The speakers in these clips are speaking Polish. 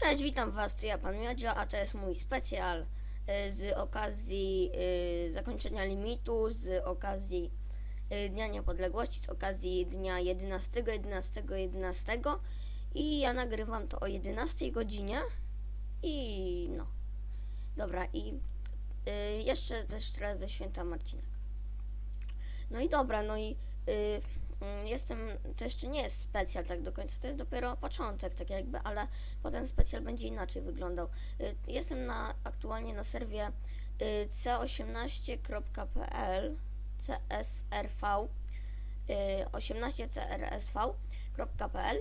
Cześć, witam was, to ja pan Miodzio, a to jest mój specjal y, z okazji y, zakończenia limitu, z okazji y, Dnia Niepodległości, z okazji dnia 11, 11, 11 i ja nagrywam to o 11 godzinie i no. Dobra, i jeszcze też teraz ze święta Marcinek. No i dobra, no i jestem, to jeszcze nie jest specjal tak do końca, to jest dopiero początek tak jakby, ale potem specjal będzie inaczej wyglądał. Y, Jestem na, aktualnie na serwie y, c18.pl csrv y, 18crsv.pl y,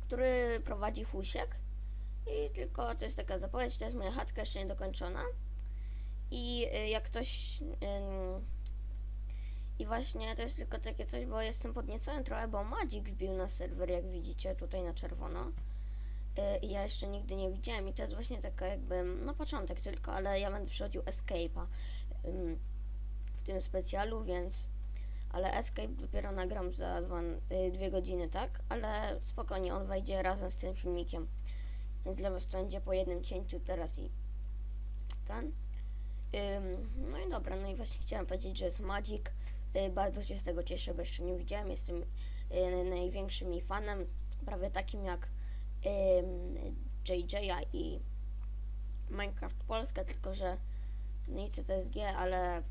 który prowadzi Fusiek i tylko to jest taka zapowiedź, to jest moja chatka jeszcze niedokończona i y, jak ktoś i właśnie to jest tylko takie coś, bo jestem podniecony trochę, bo Madzik wbił na serwer, jak widzicie, tutaj na czerwono. Yy, I ja jeszcze nigdy nie widziałem i to jest właśnie taka jakby, no początek tylko, ale ja będę przechodził Escape'a w tym specjalu, więc... Ale Escape dopiero nagram za dwa, yy, dwie godziny, tak? Ale spokojnie, on wejdzie razem z tym filmikiem. Więc dla was to będzie po jednym cięciu teraz i ten. No i dobra, no i właśnie chciałem powiedzieć, że jest Magic. Y, bardzo się z tego cieszę, bo jeszcze nie widziałem. Jestem y, największym jej fanem, prawie takim jak JJ'a i Minecraft Polska, tylko że nie chcę TSG, ale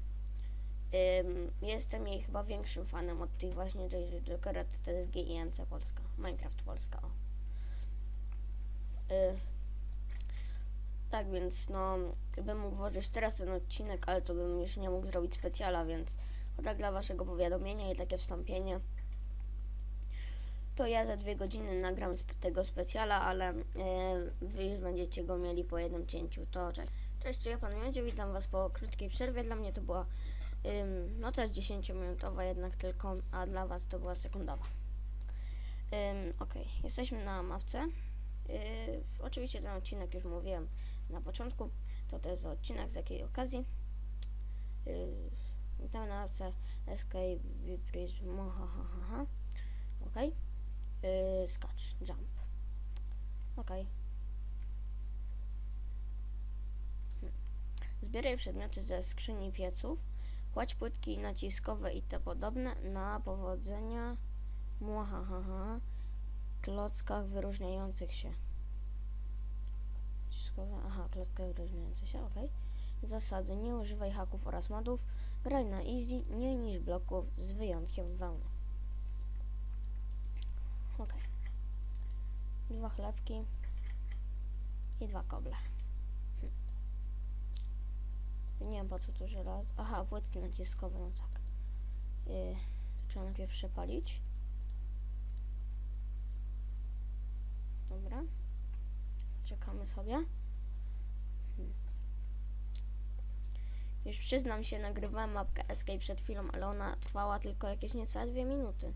jestem jej chyba większym fanem od tych właśnie JJ Jokera, TSG i MC Polska. Minecraft Polska, o. Y, tak, więc no, bym mógł włożyć teraz ten odcinek, ale to bym już nie mógł zrobić specjala, więc tak dla waszego powiadomienia i takie wstąpienie. To ja za dwie godziny nagram tego specjala, ale e, wy już będziecie go mieli po jednym cięciu. To cześć. Cześć, ja pan Miodzie, witam was po krótkiej przerwie. Dla mnie to była ym, no też 10-minutowa jednak tylko, a dla was to była sekundowa. Okej, jesteśmy na mapce. Yy, oczywiście ten odcinek już mówiłem na początku. To to jest odcinek z jakiej okazji. Yy, witamy na mapce Escape, Prism, ha, ha, ha, ha. Ok. Yy, skacz, jump. Ok. Hmm. Zbieraj przedmioty ze skrzyni pieców. Kładź płytki naciskowe i te podobne na powodzenia muahaha klockach wyróżniających się. Naciskowe, aha, klockach wyróżniających się, ok. Zasady. Nie używaj haków oraz modów. Graj na easy, mniej niż bloków, z wyjątkiem wełny. Ok. Dwa chlebki i dwa koble. Hm. Nie wiem po co tu żelazo. Aha, płytki naciskowe, no tak. Yy, trzeba najpierw przepalić. Dobra. Czekamy sobie. Już przyznam się, nagrywałem mapkę Escape przed chwilą, ale ona trwała tylko jakieś niecałe dwie minuty.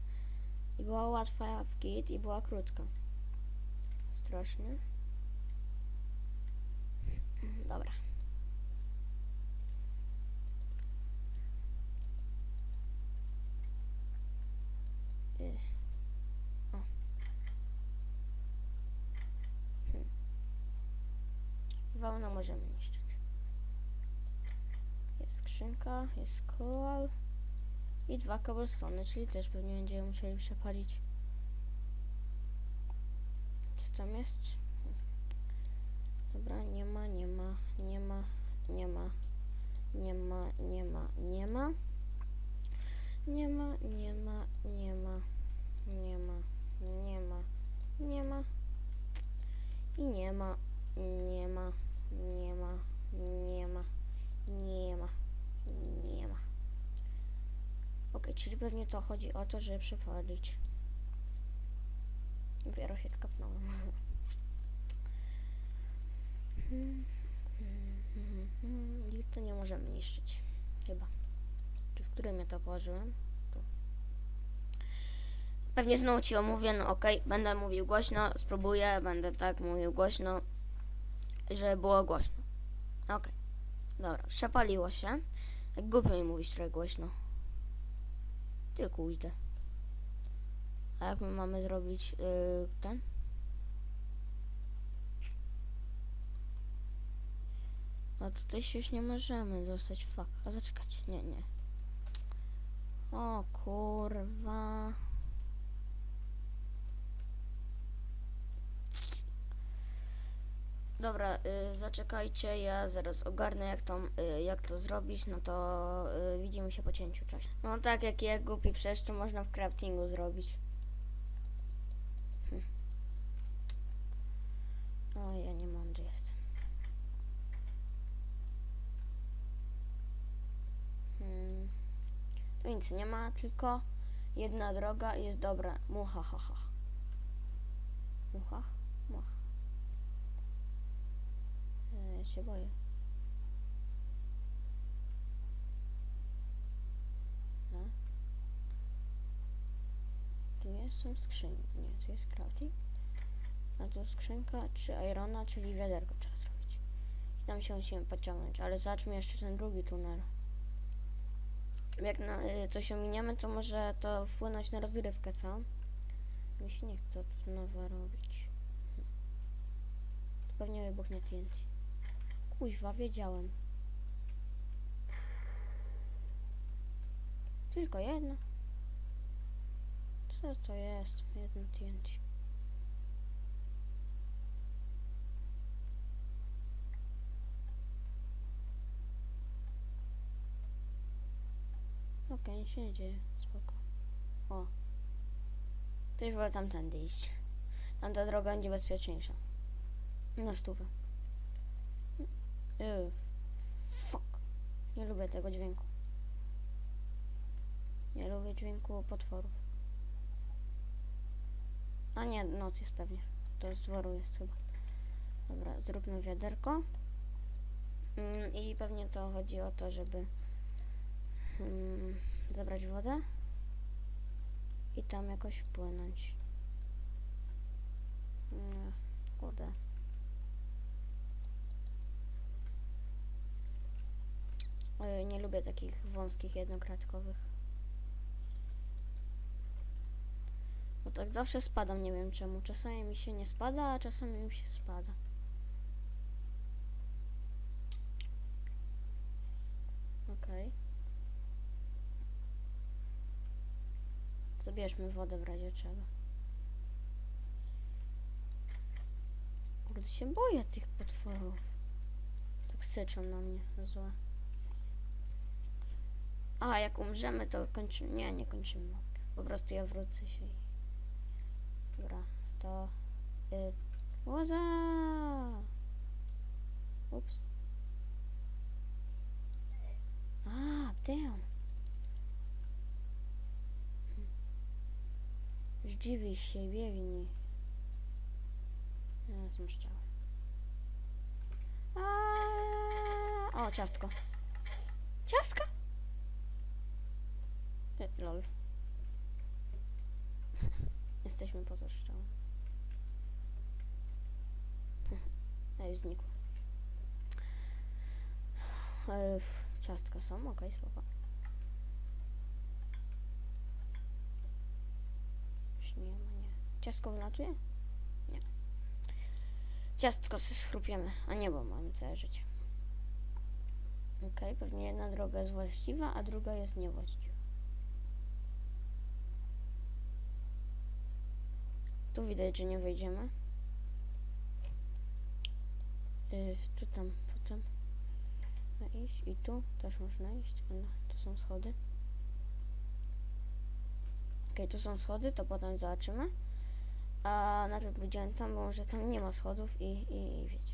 I była łatwa w git i była krótka. Strasznie. Dobra. Y. Hmm. Wełnę możemy niszczyć. Skrzynka, jest koal i dwa cobblestone, czyli też pewnie będziemy musieli przepalić. Co tam jest? Dobra, nie ma, nie ma, nie ma, nie ma, nie ma, nie ma, nie ma. Nie ma, nie ma, nie ma, nie ma, nie ma, nie ma. I nie ma, nie ma, nie ma, nie ma, nie ma, nie ma. Pewnie to chodzi o to, żeby przepalić. Dopiero się skapnąłem. I to nie możemy niszczyć. Chyba. Czy w którym ja to położyłem? Tu. Pewnie znowu ci omówię, no okej, będę mówił głośno, spróbuję, będę tak mówił głośno, żeby było głośno. Okej, dobra, przepaliło się. Jak głupio mi mówić trochę głośno. Ty kujdę. A jak my mamy zrobić yy, ten? No tutaj się już nie możemy dostać, fuck. A zaczekać, nie, nie. O kurwa. Dobra, y, zaczekajcie, ja zaraz ogarnę jak to, y, jak to zrobić, no to y, widzimy się po cięciu, cześć. No tak, jak ja głupi przeszczu można w craftingu zrobić. Hm. O, ja nie mądry jestem. Hmm. Tu nic nie ma, tylko jedna droga jest dobra. Mucha, ha, ha. Mucha? Mucha. Się boję. No. Tu jest są skrzynie. Nie, tu jest crafting. A tu skrzynka, czy irona, czyli wiaderko trzeba zrobić. I tam się musimy pociągnąć, ale zobaczmy jeszcze ten drugi tunel. Jak na, y, coś ominiemy, to może to wpłynąć na rozgrywkę, co? Mi się nie chce tu nowe robić. Pewnie wybuchnie TNT. Kuźwa, wiedziałem. Tylko jedno. Co to jest? Jedno TNT. Okej, nic się nie dzieje. Spoko. O. Też wolę tamtędy iść. Tamta droga będzie bezpieczniejsza. Na stówę. Yy. Fuck. Nie lubię tego dźwięku. Nie lubię dźwięku potworów. A nie, noc jest pewnie. To z dworu jest chyba. Dobra, zróbmy wiaderko. Mm, I pewnie to chodzi o to, żeby mm, zabrać wodę i tam jakoś wpłynąć. Nie, kurde. Nie lubię takich wąskich, jednokratkowych. Bo tak zawsze spadam, nie wiem czemu. Czasami mi się nie spada, a czasami mi się spada. Okej. Zabierzmy wodę w razie czego. Kurde, się boję tych potworów. Tak syczą na mnie, złe. A, jak umrzemy, to kończymy. Nie, nie kończymy. Po prostu ja wrócę się i... Dobra, to... Y... Łoza! Ups. A, damn. Zdziwij się, biegnij. Ja zmszczałem. O, ciastko. Ciastka? E, lol. Jesteśmy poza strzałem. Ej, znikło. E, ciastka są, okej, spoko. Już nie ma, nie. Ciastko wylatuje? Nie. Ciastko se schrupiemy, a nie, bo mamy całe życie. Okej, pewnie jedna droga jest właściwa, a druga jest niewłaściwa. Tu widać, że nie wejdziemy. Yy, tu tam potem można iść i tu też można iść, ale tu są schody. Okej, tu są schody, to potem zobaczymy. A najpierw widziałem tam, bo może tam nie ma schodów i, i, i wiecie.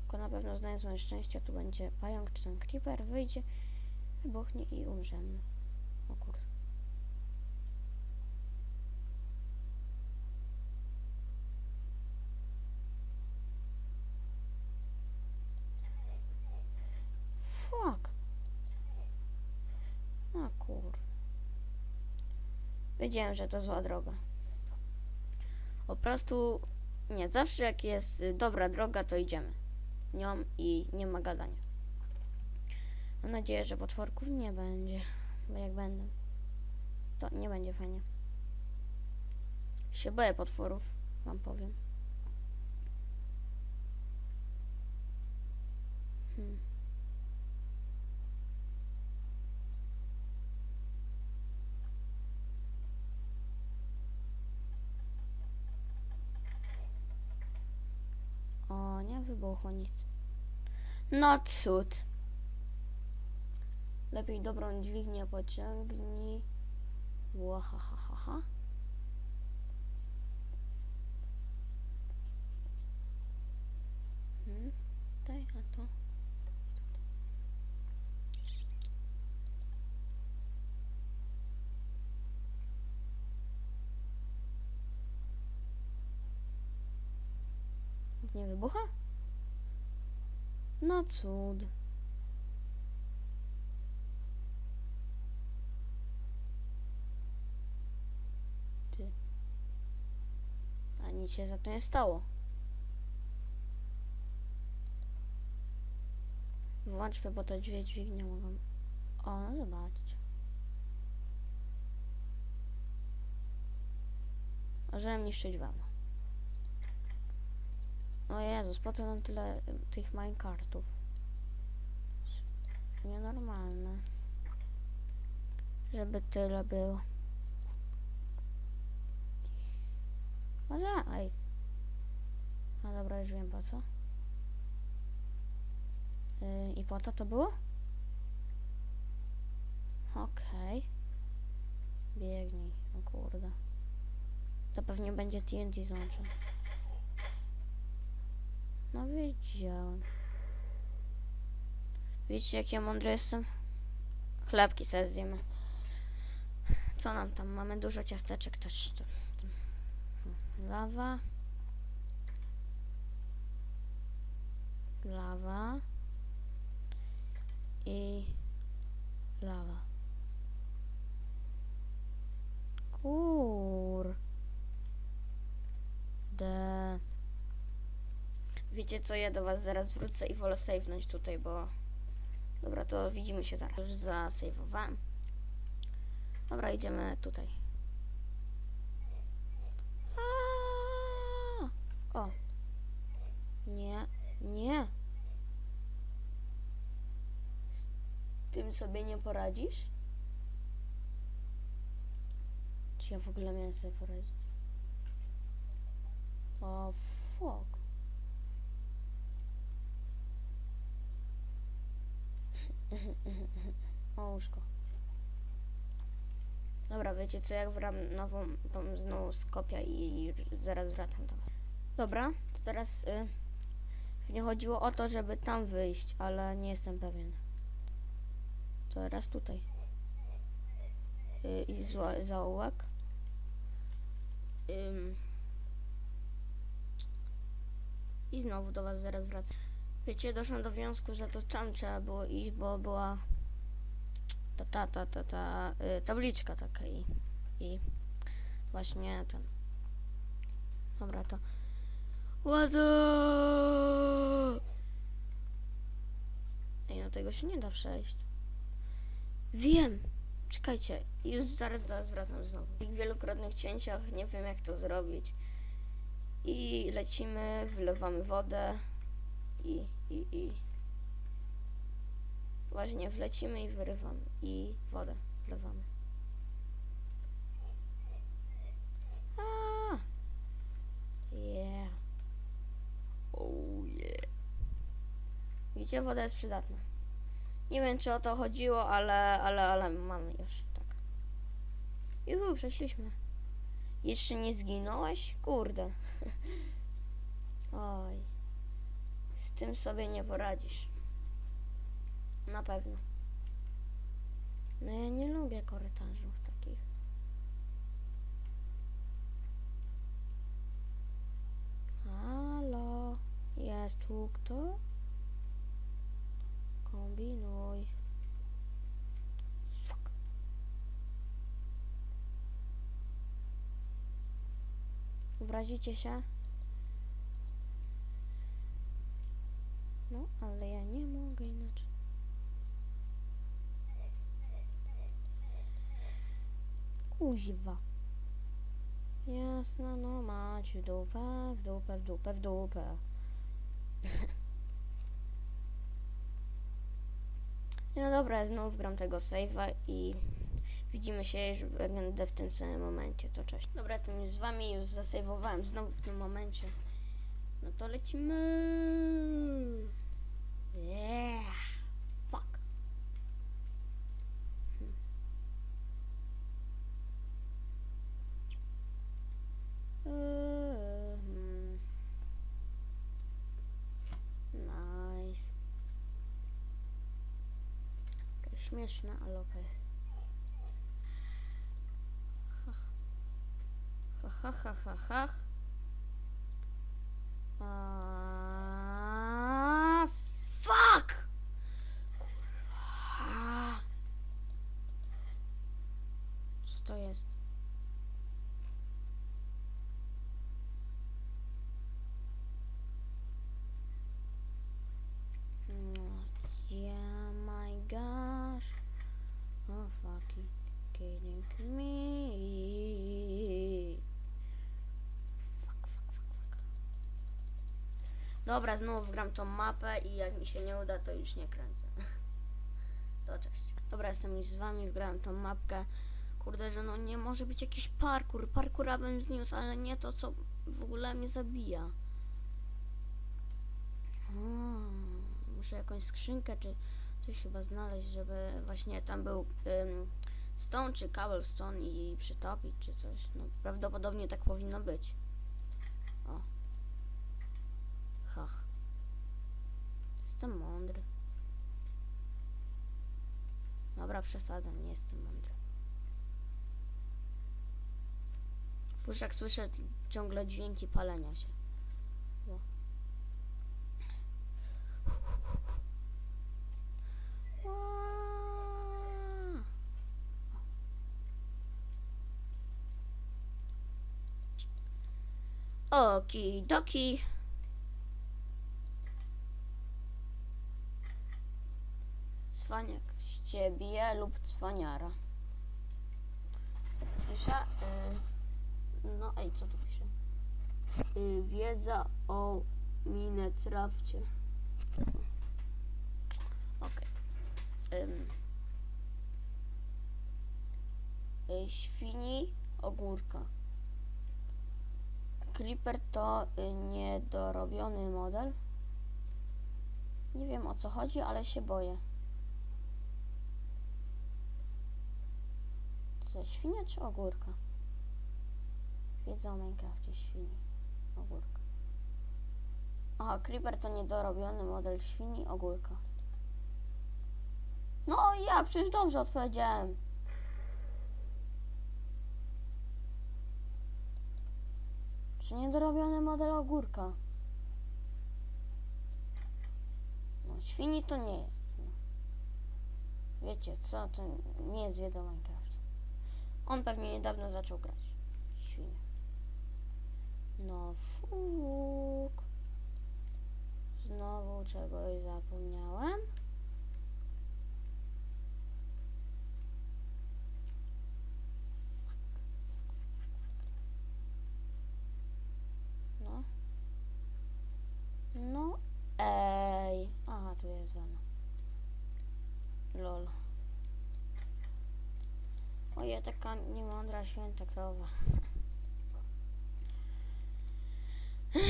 Tylko na pewno znając moje szczęście, tu będzie pająk czy tam creeper, wyjdzie, wybuchnie i umrzemy. Kur... Wiedziałem, że to zła droga. Po prostu... Nie, zawsze jak jest y, dobra droga, to idziemy nią i nie ma gadania. Mam nadzieję, że potworków nie będzie, bo jak będą, to nie będzie fajnie. Się boję potworów, wam powiem. Hmm. Nic. No cud. Lepiej dobrą dźwignię pociągnij. Łahahaha. Hmm, tutaj, a to. Nie wybucha? No cud. Ty. A nic się za to nie stało. Włączmy, bo te dwie dźwignie mogą... O, no zobaczcie. Możemy niszczyć wam. O Jezus, po co nam tyle tych minecartów? Nienormalne. Żeby tyle było. Może, aj. A dobra, już wiem po co. Yy, I po to to było? Okej. Biegnij, o kurde. To pewnie będzie TNT złącze. No wiedziałem. Widzicie jak ja mądry jestem? Chlebki sobie zjemy. Co nam tam? Mamy dużo ciasteczek też. Lawa. Lawa. I lawa. Kur. De. Wiecie co, ja do was zaraz wrócę i wolę save'nąć tutaj, bo... Dobra, to widzimy się zaraz. Już zasejwowałem. Dobra, idziemy tutaj. O. Nie, nie. Z tym sobie nie poradzisz? Czy ja w ogóle miałem sobie poradzić? O, fuck. O, łóżko. Dobra, wiecie co, jak wram nową, tą znowu skopię i już zaraz wracam do was. Dobra, to teraz y, nie chodziło o to, żeby tam wyjść, ale nie jestem pewien. To teraz tutaj. Y, I zła, zaułek. Ym. I znowu do was zaraz wracam. Wiecie, doszłam do wniosku, że to tam trzeba było iść, bo była ta, ta, ta, ta, ta y, tabliczka taka i, i właśnie ten. Dobra, to. Łazo! Ej, no tego się nie da przejść. Wiem! Czekajcie, już zaraz do was wracam znowu. W wielokrotnych cięciach nie wiem jak to zrobić. I lecimy, wlewamy wodę i, i, i. Właśnie wlecimy i wyrywamy. I wodę wlewamy. A! Yeah. Oh yeah. Widzicie, woda jest przydatna. Nie wiem, czy o to chodziło, ale, ale, ale mamy już, tak. Juhu, przeszliśmy. Jeszcze nie zginąłeś? Kurde. Oj. Z tym sobie nie poradzisz. Na pewno. No ja nie lubię korytarzów takich. Halo? Jest tu kto? Kombinuj. Obrazicie się? Ale ja nie mogę inaczej. Kuźwa. Jasno, no macie dupę, w dupę, w dupę, w dupę. No dobra, znowu gram tego save'a i widzimy się już będę w tym samym momencie, to cześć. Dobra, jestem już z wami, już zasejwowałem znowu w tym momencie. No to lecimy. Yeah. Fuck. Hmm. Eee, hmm. Nice. Okej, Śmieszne, ale okej. Ha ha ha ha ha. Ah, fuck! Kurwa. Co to jest? No, Yeah, my gosh. Oh, fucking kidding me. Fuck, fuck, fuck, fuck. Dobra, znowu gram tą mapę i jak mi się nie uda, to już nie kręcę. To cześć. Dobra, jestem już z wami, wgrałem tą mapkę. Kurde, że no nie może być jakiś parkour. Parkoura bym zniósł, ale nie to, co w ogóle mnie zabija. Hmm, muszę jakąś skrzynkę czy coś chyba znaleźć, żeby właśnie tam był ym, stone czy cobblestone i przytopić czy coś. No prawdopodobnie tak powinno być. O. Hach. Jestem mądry. Dobra, przesadzam, nie jestem mądry. W uszach słyszę ciągle dźwięki palenia się. O. Ła. Okidoki. Cwaniak z ciebie lub cwaniara. Co tu pisze? Y, no ej, co tu pisze? Y, wiedza o Minecrafcie. Okej. Ym. Y, świni ogórka. Creeper to y, niedorobiony model. Nie wiem o co chodzi, ale się boję. Co, świnia czy ogórka? Wiedza o Minecrafcie, świni, ogórka. Aha, Creeper to niedorobiony model świni, ogórka. No ja przecież dobrze odpowiedziałem. Czy niedorobiony model ogórka? No, świni to nie jest. No. Wiecie co, to nie jest wiedza o Minecrafcie. On pewnie niedawno zaczął grać. Świnie. No fuk. Znowu czegoś zapomniałem. No. No. Ej. Aha, tu jest wana. Lol. Oje, taka niemądra święta krowa.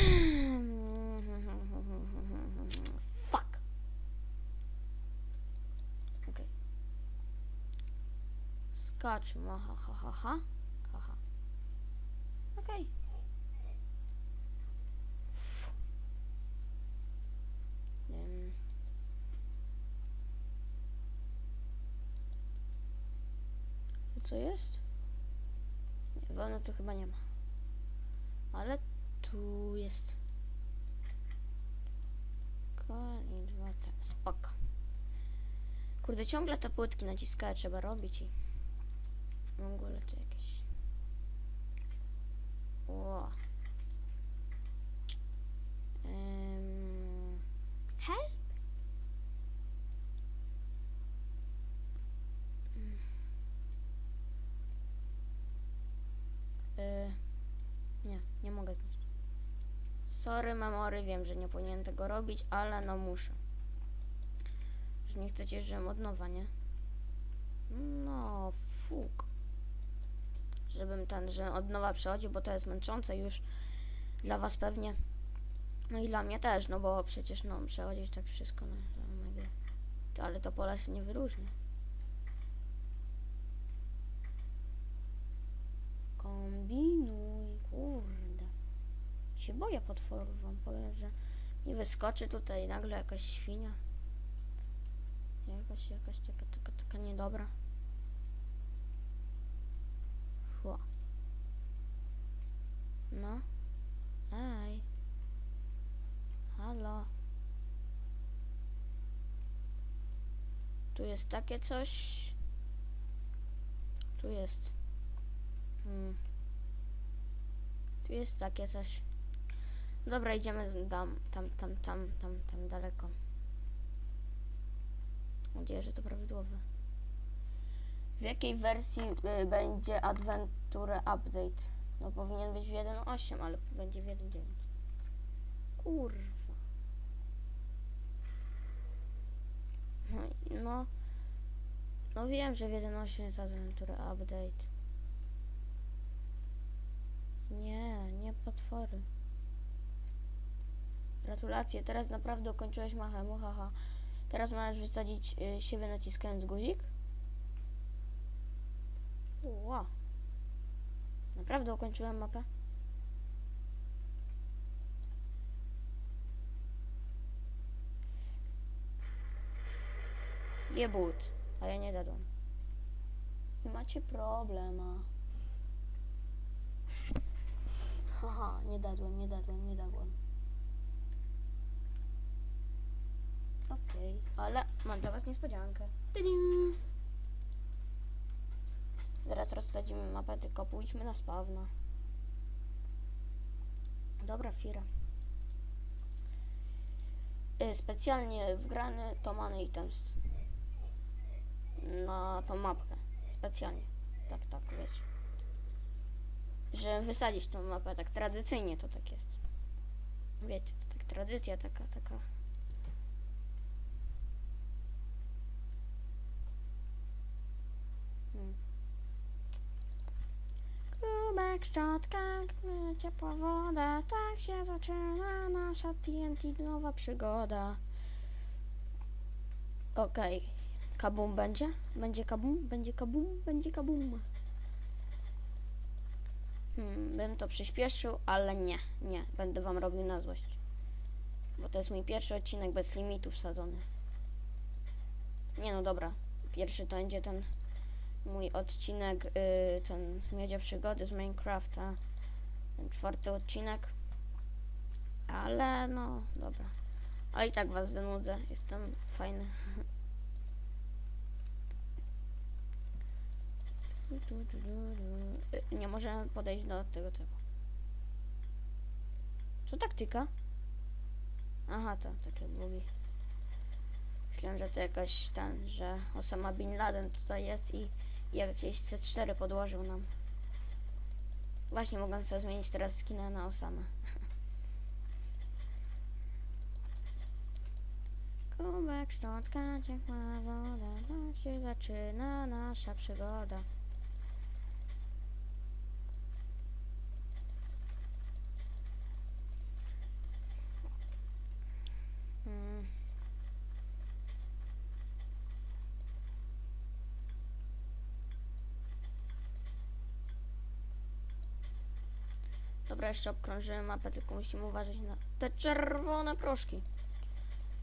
Fuck. Okej. Skaczmy, ha, ha, ha, ha. ha, ha. Okej. Ym. Tu Co jest? Nie, wolno tu chyba nie ma. Ale tu jest. I dwa te. Spoko. Kurde, ciągle te płytki naciskałem, trzeba robić i w ogóle to jakieś. Ło. Ym... Help? Y, nie, nie mogę zniszczyć. Sorry, memory, wiem, że nie powinienem tego robić, ale no muszę. Nie chcecie, żebym od nowa, nie? No, fuk. Żebym ten, że od nowa przechodził, bo to jest męczące już dla was pewnie. No i dla mnie też, no bo przecież no przechodzić tak wszystko, no, oh ale to pola się nie wyróżnia. Kombinuj, kurde. Się boję potworów, wam powiem, że mi wyskoczy tutaj nagle jakaś świnia. Jakaś, jakaś taka, taka, taka niedobra. Chło. No. Ej. Halo. Tu jest takie coś. Tu jest. Hmm. Tu jest takie coś. Dobra, idziemy tam, tam, tam, tam, tam, tam daleko. Mam nadzieję, że to prawidłowe. W jakiej wersji y, będzie Adventure Update? No powinien być w 1.8, ale będzie w 1.9. Kurwa. No, no, no wiem, że w 1.8 jest Adventure Update. Nie, nie potwory. Gratulacje, teraz naprawdę ukończyłeś machę, haha. Teraz możesz wysadzić y, siebie naciskając guzik. Ła. Naprawdę ukończyłem mapę? Jebut. A ja nie dadłam. I macie problema. Haha, nie dadłem, nie dadłem, nie dadłem. Okej, ale mam dla was niespodziankę. Tydim. Zaraz rozsadzimy mapę, tylko pójdźmy na spawna. Dobra, Fira. Y, specjalnie wgrany Tomany Items. Na tą mapkę. Specjalnie. Tak, tak, wiecie. Że wysadzić tą mapę, tak tradycyjnie to tak jest. Wiecie, to tak tradycja taka, taka. Hmm. Kubek, szczotka, ciepła woda, tak się zaczyna nasza TNT nowa przygoda. Okej. Kabum będzie? Będzie kabum? Będzie kabum? Będzie kabum. Hmm, bym to przyspieszył, ale nie, nie. Będę wam robił na złość. Bo to jest mój pierwszy odcinek bez limitu wsadzony. Nie no dobra. Pierwszy to będzie ten mój odcinek, y, ten Miedzie Przygody z Minecrafta. Ten czwarty odcinek. Ale no, dobra. Ale i tak was zanudzę. Jestem fajny. Y, Nie możemy podejść do tego tego. Co taktyka? Aha, to takie bugi. Myślałem, że to jakaś ten, że Osama Bin Laden tutaj jest i jakieś C4 podłożył nam. Właśnie mogę sobie zmienić teraz skinę na Osamę. Kubek, szczotka, ciepła woda, tak się zaczyna nasza przygoda. Hmm. Dobra, jeszcze obkrążymy mapę, tylko musimy uważać na te czerwone proszki.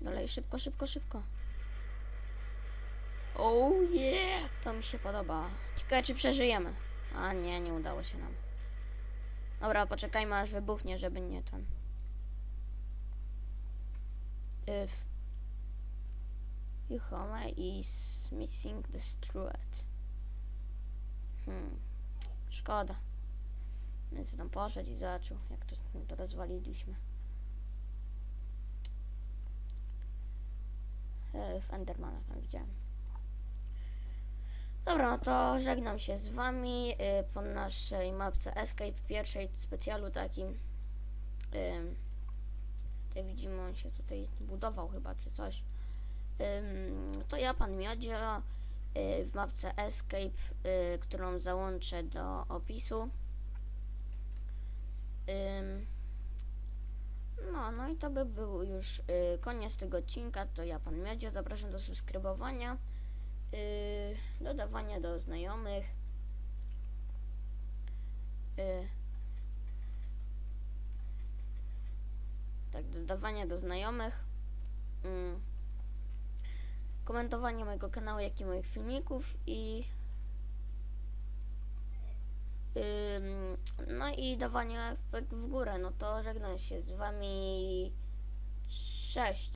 Dalej, szybko, szybko, szybko. Oh yeah! To mi się podoba. Ciekawe, czy przeżyjemy. A nie, nie udało się nam. Dobra, poczekajmy aż wybuchnie, żeby nie ten. If your home is missing destroyed. Hmm. Szkoda. Więc tam poszedł i zobaczył, jak to, to rozwaliliśmy. E, w Endermana tam widziałem. Dobra, no to żegnam się z wami y, po naszej mapce Escape, pierwszej specjalu takim. Y, tutaj widzimy, on się tutaj budował chyba, czy coś. To ja, pan Miodzio, w mapce Escape, którą załączę do opisu. No, no i to by był już y, koniec tego odcinka. To ja, pan Miodzio, zapraszam do subskrybowania, y, dodawania do znajomych. Y, tak, dodawania do znajomych. Mm, komentowanie mojego kanału, jak i moich filmików i no i dawanie w górę. No to żegnam się z wami. Cześć.